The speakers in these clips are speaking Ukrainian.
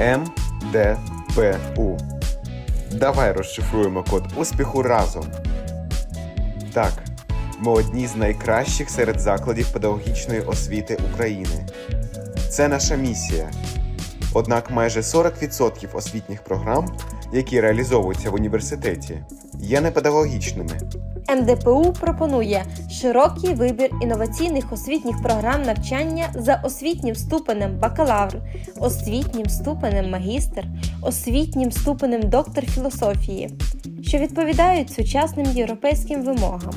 МДПУ. Давай розшифруємо код успіху разом. Так, ми одні з найкращих серед закладів педагогічної освіти України. Це наша місія. Однак майже 40% освітніх програм, які реалізовуються в університеті, є непедагогічними. МДПУ пропонує широкий вибір інноваційних освітніх програм навчання за освітнім ступенем бакалавр, освітнім ступенем магістр, освітнім ступенем доктор філософії, що відповідають сучасним європейським вимогам,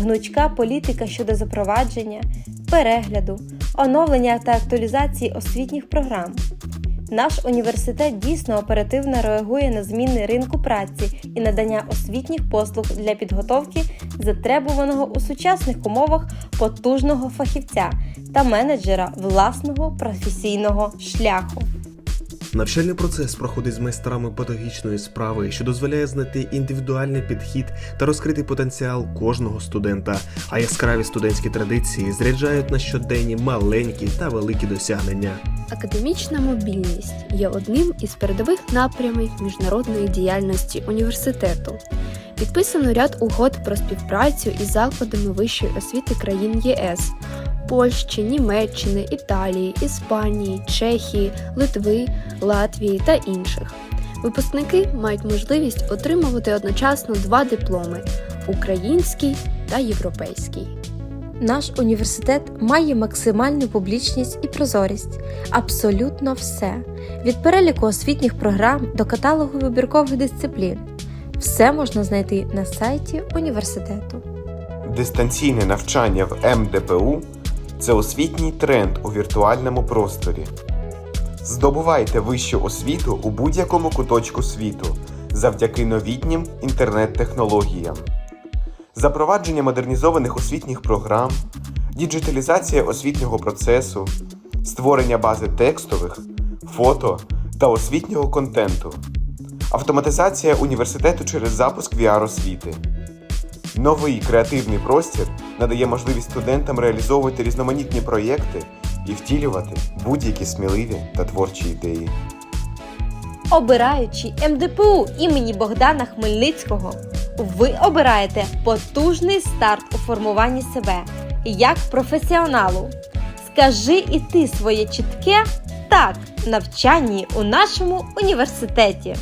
гнучка політика щодо запровадження, перегляду, оновлення та актуалізації освітніх програм. Наш університет дійсно оперативно реагує на зміни ринку праці і надання освітніх послуг для підготовки затребуваного у сучасних умовах потужного фахівця та менеджера власного професійного шляху. Навчальний процес проходить з майстрами педагогічної справи, що дозволяє знайти індивідуальний підхід та розкрити потенціал кожного студента. А яскраві студентські традиції зряджають на щоденні маленькі та великі досягнення. Академічна мобільність є одним із передових напрямів міжнародної діяльності університету. Підписано ряд угод про співпрацю із закладами вищої освіти країн ЄС Польщі, Німеччини, Італії, Іспанії, Чехії, Литви, Латвії та інших. Випускники мають можливість отримувати одночасно два дипломи український та європейський. Наш університет має максимальну публічність і прозорість. Абсолютно все. Від переліку освітніх програм до каталогу вибіркових дисциплін. Все можна знайти на сайті університету. Дистанційне навчання в МДПУ це освітній тренд у віртуальному просторі. Здобувайте вищу освіту у будь-якому куточку світу завдяки новітнім інтернет-технологіям. Запровадження модернізованих освітніх програм, діджиталізація освітнього процесу, створення бази текстових, фото та освітнього контенту, автоматизація університету через запуск VR-освіти. Новий креативний простір надає можливість студентам реалізовувати різноманітні проєкти і втілювати будь-які сміливі та творчі ідеї. Обираючи МДПУ імені Богдана Хмельницького, ви обираєте потужний старт у формуванні себе як професіоналу. Скажи і ти своє чітке так навчанні у нашому університеті.